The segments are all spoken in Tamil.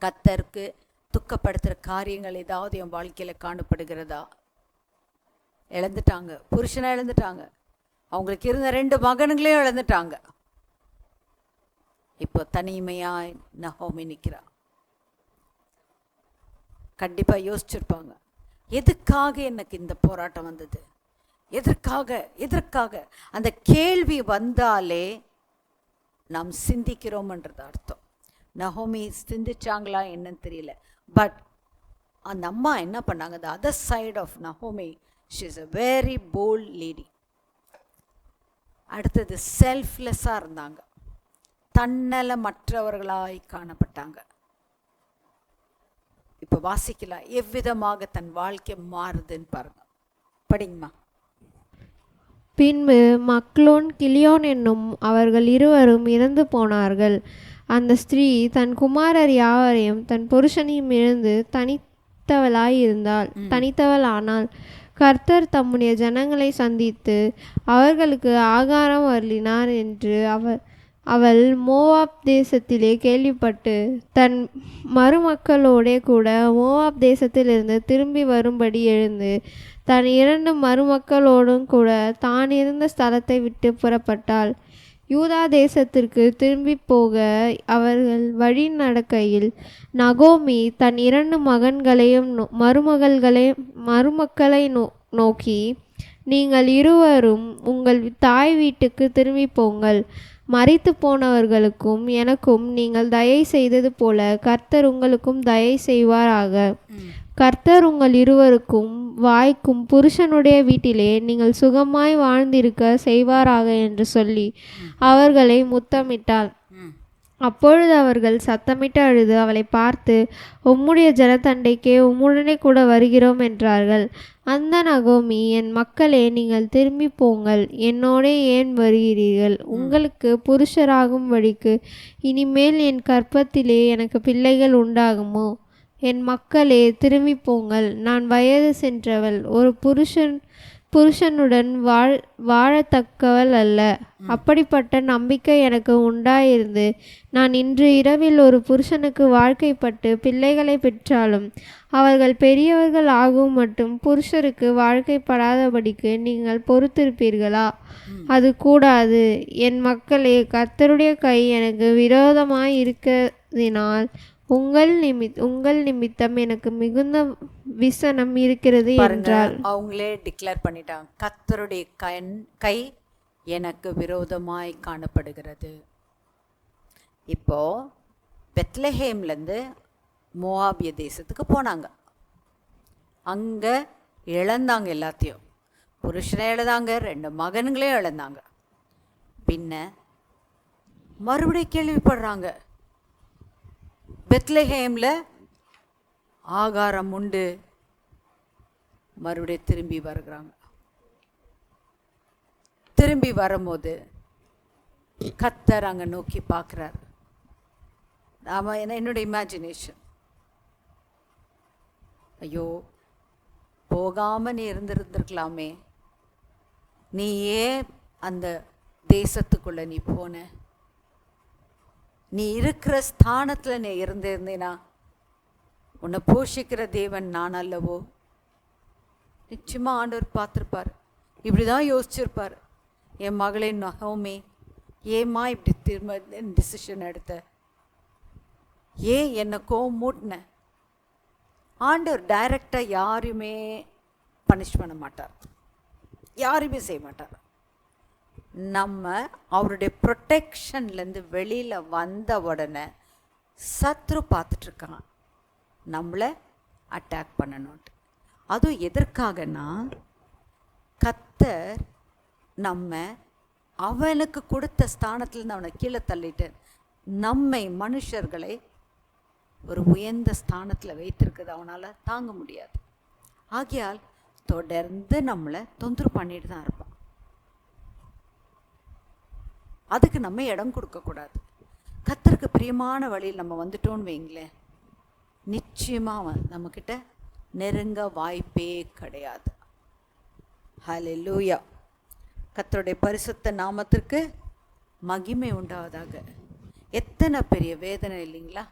கத்தருக்கு துக்கப்படுத்துகிற காரியங்கள் ஏதாவது என் வாழ்க்கையில் காணப்படுகிறதா? இழந்துட்டாங்க. புருஷனை இழந்துட்டாங்க. அவங்களுக்கு இருந்த ரெண்டு மகனுங்களையும் இழந்துட்டாங்க. இப்போ தனிமையாய் நகோமி நிற்கிறா கண்டிப்பாக யோசிச்சிருப்பாங்க. எதுக்காக எனக்கு இந்த போராட்டம் வந்தது? எதற்காக? எதற்காக? அந்த கேள்வி வந்தாலே நாம் சிந்திக்கிறோம்ன்றது அர்த்தம். நஹோமி சிந்திச்சாங்களா என்னன்னு தெரியல. பட் அந்த அம்மா என்ன பண்ணாங்க? The other side of Naomi she is a very bold lady அடுத்தது செல்ஃப்லெஸ்ஸாக இருந்தாங்க. தன்னல மற்றவர்களாய் காணப்பட்டாங்க. இப்போ வாசிக்கலாம். எவ்விதமாக தன் வாழ்க்கை மாறுதுன்னு பாருங்க. படிங்கம்மா. பின்பு மக்லோன் கிளியோன் என்னும் அவர்கள் இருவரும் இறந்து போனார்கள். அந்த ஸ்திரீ தன் குமாரர் யாவரையும் தன் புருஷனையும் இழந்து தனித்தவளாய் இருந்தாள் தனித்தவள் ஆனால் கர்த்தர் தம்முடைய ஜனங்களை சந்தித்து அவர்களுக்கு ஆகாரம் அருளினார் என்று அவர் அவள் மோவாப் தேசத்திலே கேள்விப்பட்டு தன் மருமக்களோடே கூட மோவாப் தேசத்திலிருந்து திரும்பி வரும்படி எழுந்து தன் இரண்டு மருமக்களோடும் கூட தான் இருந்த ஸ்தலத்தை விட்டு புறப்பட்டாள். யூதா தேசத்திற்கு திரும்பி போக அவர்கள் வழி நடக்கையில் நகோமி தன் இரண்டு மகன்களையும் நோ- மருமகள்களையும் மருமக்களை நோ நோக்கி நீங்கள் இருவரும் உங்கள் தாய் வீட்டுக்கு திரும்பி போங்கள். மரித்து போனவர்களுக்கும் எனக்கும் நீங்கள் தயை செய்தது போல கர்த்தர் உங்களுக்கும் தயை செய்வாராக. கர்த்தர் உங்கள் இருவருக்கும் வாய்க்கும் புருஷனுடைய வீட்டிலே நீங்கள் சுகமாய் வாழ்ந்திருக்க செய்வாராக என்று சொல்லி அவர்களை முத்தமிட்டாள். அப்பொழுது அவர்கள் சத்தமிட்டு அழுது அவளை பார்த்து உம்முடைய ஜனத்தண்டைக்கே உம்முடனே கூட வருகிறோம் என்றார்கள். அந்த நகோமி என் மக்களே நீங்கள் திரும்பி போங்கள். என்னோடே ஏன் வருகிறீர்கள்? உங்களுக்கு புருஷராகும் வழிக்கு இனிமேல் என் கற்பத்திலே எனக்கு பிள்ளைகள் உண்டாகுமோ? என் மக்களே திரும்பி போங்கள். நான் வயது சென்றவள். ஒரு புருஷன் புருஷனுடன் வாழ் வாழத்தக்கவள் அல்ல. அப்படிப்பட்ட நம்பிக்கை எனக்கு உண்டாயிருந்து நான் இன்று இரவில் ஒரு புருஷனுக்கு வாழ்க்கைப்பட்டு பிள்ளைகளை பெற்றாலும் அவர்கள் பெரியவர்கள் ஆகும் மட்டும் புருஷருக்கு வாழ்க்கைப்படாதபடிக்கு நீங்கள் பொறுத்திருப்பீர்களா? அது கூடாது. என் மக்களே கர்த்தருடைய கை எனக்கு விரோதமாய் இருக்கிறதினால் உங்கள் நிமித் உங்கள் நிமித்தம் எனக்கு மிகுந்த விசனம் இருக்கிறது என்றாள். அவங்களே டிக்ளேர் பண்ணிட்டாங்க கத்தருடைய கண் கை எனக்கு விரோதமாய் காணப்படுகிறது. இப்போ பெத்லஹேம்லேருந்து மோவாபிய தேசத்துக்கு போனாங்க. அங்கே இழந்தாங்க எல்லாத்தையும். புருஷனை இழந்தாங்க ரெண்டு மகன்களையும் இழந்தாங்க. பின்ன மறுபடியும் கேள்விப்படுறாங்க பெத்லஹேமில் ஆகாரம் உண்டு மறுபடியும் திரும்பி வருகிறாங்க. திரும்பி வரும்போது கத்தர் அங்கே நோக்கி பார்க்குறார். நாம் என்னுடைய இமேஜினேஷன் ஐயோ போகாமல் நீ இருந்திருந்திருக்கலாமே. நீ ஏன் அந்த தேசத்துக்குள்ளே நீ போன நீ இருக்கிற ஸ்தானத்தில் நீ இருந்திருந்தேனா? உன்னை போஷிக்கிற தேவன் நான் அல்லவோ? நிச்சயமாக ஆண்டவர் பார்த்துருப்பார். இப்படி தான் யோசிச்சிருப்பார். என் மகளே நகோமே ஏம்மா இப்படி திரும்ப டிசிஷன் எடுத்த? ஏன் என்னை கோவம் மூட்டின? ஆண்டவர் டைரக்டாக யாரையுமே பனிஷ் பண்ண மாட்டார். யாரையுமே செய்ய மாட்டார். நம்ம அவருடைய ப்ரொட்டெக்ஷன்லேருந்து வெளியில் வந்த உடனே சத்ரு பார்த்துட்ருக்கான். நம்மளை அட்டாக் பண்ணணும்ட்டு அதுவும் எதற்காகனா கத்தர் நம்ம அவனுக்கு கொடுத்த ஸ்தானத்துலேருந்து அவனை கீழே தள்ளிட்டு நம்மை மனுஷர்களை ஒரு உயர்ந்த ஸ்தானத்தில் வைத்திருக்குது அவனால் தாங்க முடியாது. ஆகையால் தொடர்ந்து நம்மளை தொந்தரவு பண்ணிட்டு தான் இருப்பான். அதுக்கு நம்ம இடம் கொடுக்கக்கூடாது கத்தருக்கு பிரியமான வழியில் நம்ம வந்துட்டோம்னு வைங்களேன். நிச்சயமாக அவன் நம்மக்கிட்ட நெருங்க வாய்ப்பே கிடையாது. ஹalleluya கத்தருடைய பரிசுத்த நாமத்திற்கு மகிமை உண்டாவதாக. எத்தனை பெரிய வேதனை இல்லைங்களா?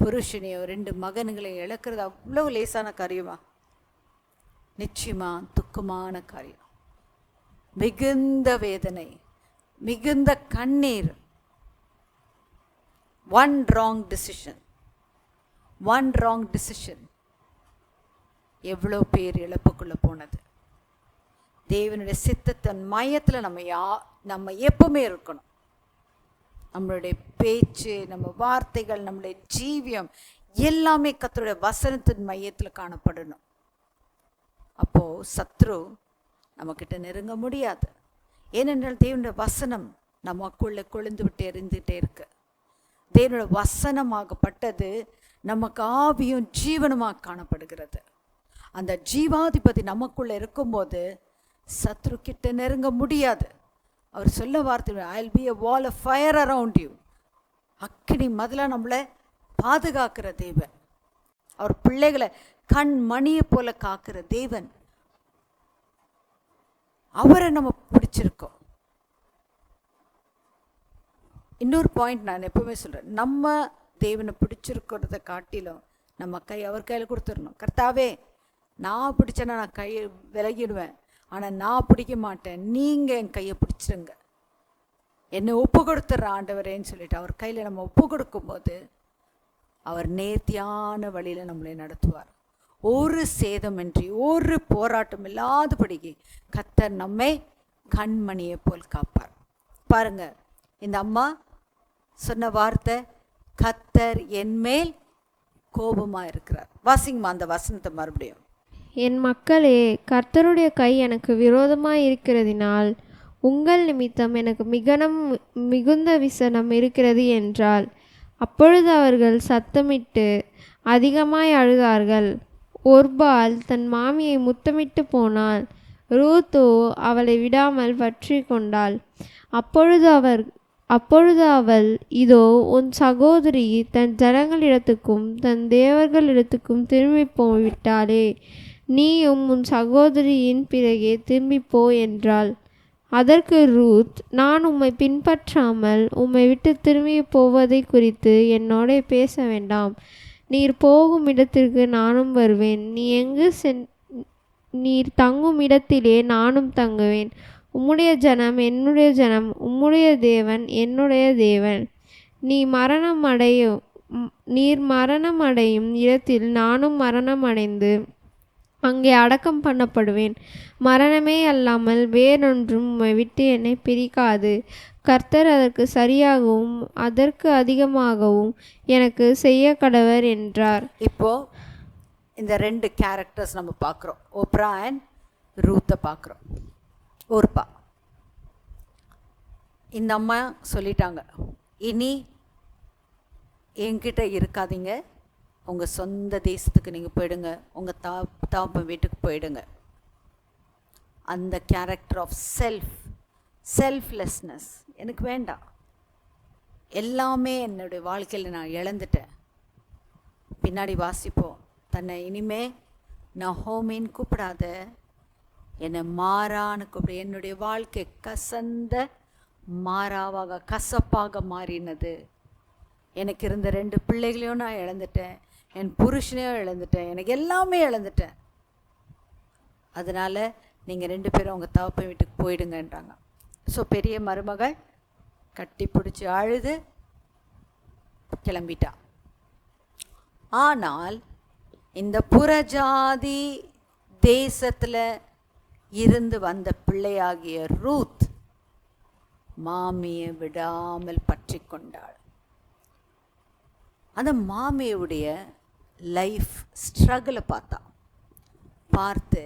புருஷனையோ ரெண்டு மகன்களையும் இழக்கிறது அவ்வளோ லேசான காரியமா? நிச்சயமாக துக்கமான காரியம். மிகுந்த வேதனை. மிகுந்த கண்ணீர். One wrong decision one wrong decision எவ்வளோ பேர் இழப்புக்குள்ளே போனது. தேவனுடைய சித்தத்தின் மையத்தில் நம்ம யா நம்ம எப்பவுமே இருக்கணும். நம்மளுடைய பேச்சு நம்ம வார்த்தைகள் நம்மளுடைய ஜீவியம் எல்லாமே கத்தருடைய வசனத்தின் மையத்தில் காணப்படணும். அப்போது சத்ரு நம்மக்கிட்ட நெருங்க முடியாது. ஏனென்றால் தேவனுடைய வசனம் நமக்குள்ளே கொழுந்து விட்டு எரிந்துகிட்டே இருக்கு. தேவனுடைய வசனமாகப்பட்டது நமக்கு ஆவியும் ஜீவனமாக காணப்படுகிறது. அந்த ஜீவாதிபதி நமக்குள்ளே இருக்கும்போது சத்ரு கிட்ட நெருங்க முடியாது. அவர் சொல்ல வார்த்தை I be a wall of fire around you அக்கினி முதல்ல நம்மளை பாதுகாக்கிற தேவன். அவர் பிள்ளைகளை கண் மணியை போல காக்கிற தேவன். அவரை நம்ம பிடிச்சிருக்கோம். இன்னொரு பாயிண்ட் நான் எப்பவுமே சொல்கிறேன் நம்ம தேவனை பிடிச்சிருக்கிறத காட்டிலும் நம்ம கை அவர் கையில் கொடுத்துடணும். கர்த்தாவே நான் பிடிச்சேன்னா நான் கையை விலகிடுவேன். ஆனால் நான் பிடிக்க மாட்டேன். நீங்கள் என் கையை பிடிச்சிருங்க. என்னை ஒப்பு கொடுத்துட்ற ஆண்டவரேன்னு சொல்லிட்டு அவர் கையில் நம்ம ஒப்பு கொடுக்கும்போது அவர் நேர்த்தியான வழியில் நம்மளை நடத்துவார். ஒரு சேதமின்றி ஒரு போராட்டம் இல்லாதபடிக்கு கத்தர் நம்மை கண்மணியை போல் காப்பார். பாருங்க இந்த அம்மா சொன்ன வார்த்தை கத்தர் என்மேல் கோபமாக இருக்கிறார். வாசிங்கம்மா அந்த வசனத்தை மறுபடியும். என் மக்களே கர்த்தருடைய கை எனக்கு விரோதமாக இருக்கிறதினால் உங்கள் நிமித்தம் எனக்கு மிகனம் மிகுந்த விசனம் இருக்கிறது என்றால் அப்பொழுது அவர்கள் சத்தமிட்டு அதிகமாய் அழுதார்கள். ஒர்பால் தன் மாமியை முத்தமிட்டு போனாள். ரூத்தோ அவளை விடாமல் பற்றி கொண்டாள். அப்பொழுது அவர் அப்பொழுது அவள் இதோ உன் சகோதரி தன் ஜனங்களிடத்துக்கும் தன் தேவர்களிடத்துக்கும் திரும்பி போய்விட்டாளே. நீயும் உன் சகோதரியின் பிறகே திரும்பிப்போ என்றாள். அதற்கு ரூத் நான் உம்மை பின்பற்றாமல் உம்மை விட்டு திரும்பி போவதை குறித்து என்னோட பேச வேண்டாம். நீர் போகும் இடத்திற்கு நானும் வருவேன். நீ எங்கு சென் நீர் தங்கும் இடத்திலே நானும் தங்குவேன். உம்முடைய ஜனம் என்னுடைய ஜனம் உம்முடைய தேவன் என்னுடைய தேவன். நீ மரணம் அடையும் நீர் மரணம் அடையும் இடத்தில் நானும் மரணம் அடைந்து அங்கே அடக்கம் பண்ணப்படுவேன். மரணமே அல்லாமல் வேறொன்றும் விட்டு என்னை பிரிக்காது. கர்த்தர் அதற்கு சரியாகவும் அதற்கு அதிகமாகவும் எனக்கு செய்ய கடவர் என்றார். இப்போ இந்த ரெண்டு கேரக்டர்ஸ் நம்ம பார்க்குறோம். ஓப்ரா அண்ட் ரூத்தை பார்க்குறோம். ஓர்பா இந்த அம்மா சொல்லிட்டாங்க இனி என்கிட்ட இருக்காதீங்க. உங்கள் சொந்த தேசத்துக்கு நீங்கள் போயிடுங்க. உங்கள் தா தாப்பன் வீட்டுக்கு போயிடுங்க. அந்த கேரக்டர் ஆஃப் செல்ஃப் செல்ஃப்லெஸ்னஸ் எனக்கு வேண்டாம். எல்லாமே என்னுடைய வாழ்க்கையில் நான் இழந்துட்டேன். பின்னாடி வாசிப்போம். தன்னை இனிமே ஹோமின்னு கூப்பிடாத. என்னை மாறான்னு கூப்பிடு. என்னுடைய வாழ்க்கை கசந்த மாறாவாக கசப்பாக மாறினது. எனக்கு இருந்த ரெண்டு பிள்ளைகளையும் நான் இழந்துட்டேன். என் புருஷனையும் இழந்துட்டேன். எனக்கு எல்லாமே இழந்துட்டேன். அதனால் நீங்கள் ரெண்டு பேரும் உங்கள் தவப்பை வீட்டுக்கு போயிடுங்கன்றாங்க. ஸோ பெரிய மருமகள் கட்டி பிடிச்சி அழுது கிளம்பிட்டா. ஆனால் இந்த புறஜாதி தேசத்தில் இருந்து வந்த பிள்ளையாகிய ரூத் மாமியை விடாமல் பற்றி கொண்டாள். அந்த மாமியுடைய லைஃப் ஸ்ட்ரகிளை பார்த்தா. பார்த்து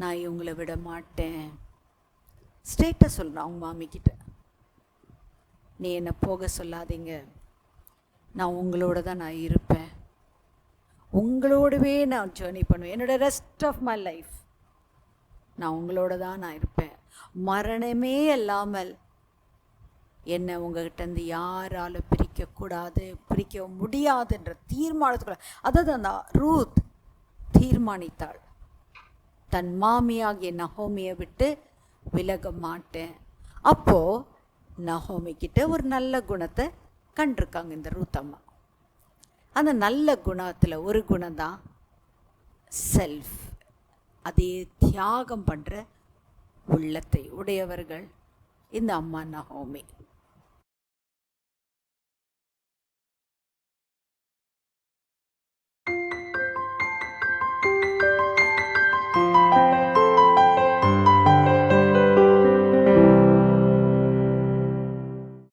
நான் இவங்களை விட மாட்டேன். ஸ்ட்ரெயிட்டாக சொல்கிறான் அவங்க மாமிக்கிட்ட நீ என்னை போக சொல்லாதீங்க. நான் உங்களோட தான் நான் இருப்பேன். உங்களோடவே நான் ஜேர்னி பண்ணுவேன். என்னோட ரெஸ்ட் ஆஃப் மை லைஃப் நான் உங்களோட தான் நான் இருப்பேன். மரணமே இல்லாமல் என்னை உங்ககிட்டேருந்து யாரால் பிரிக்கக்கூடாது பிரிக்க முடியாதுன்ற தீர்மானத்துக்குள்ள அதாவது அந்த ரூத் தீர்மானித்தாள். தன் மாமியாகிய நஹோமியை விட்டு விலக மாட்டேன் அப்போது நகோமிக்கிட்ட ஒரு நல்ல குணத்தை கண்டிருக்காங்க இந்த ரூத்தம்மா அந்த நல்ல குணத்தில் ஒரு குணம் தான் செல்ஃப் அதே தியாகம் பண்ணுற உள்ளத்தை உடையவர்கள் இந்த அம்மா நகோமி.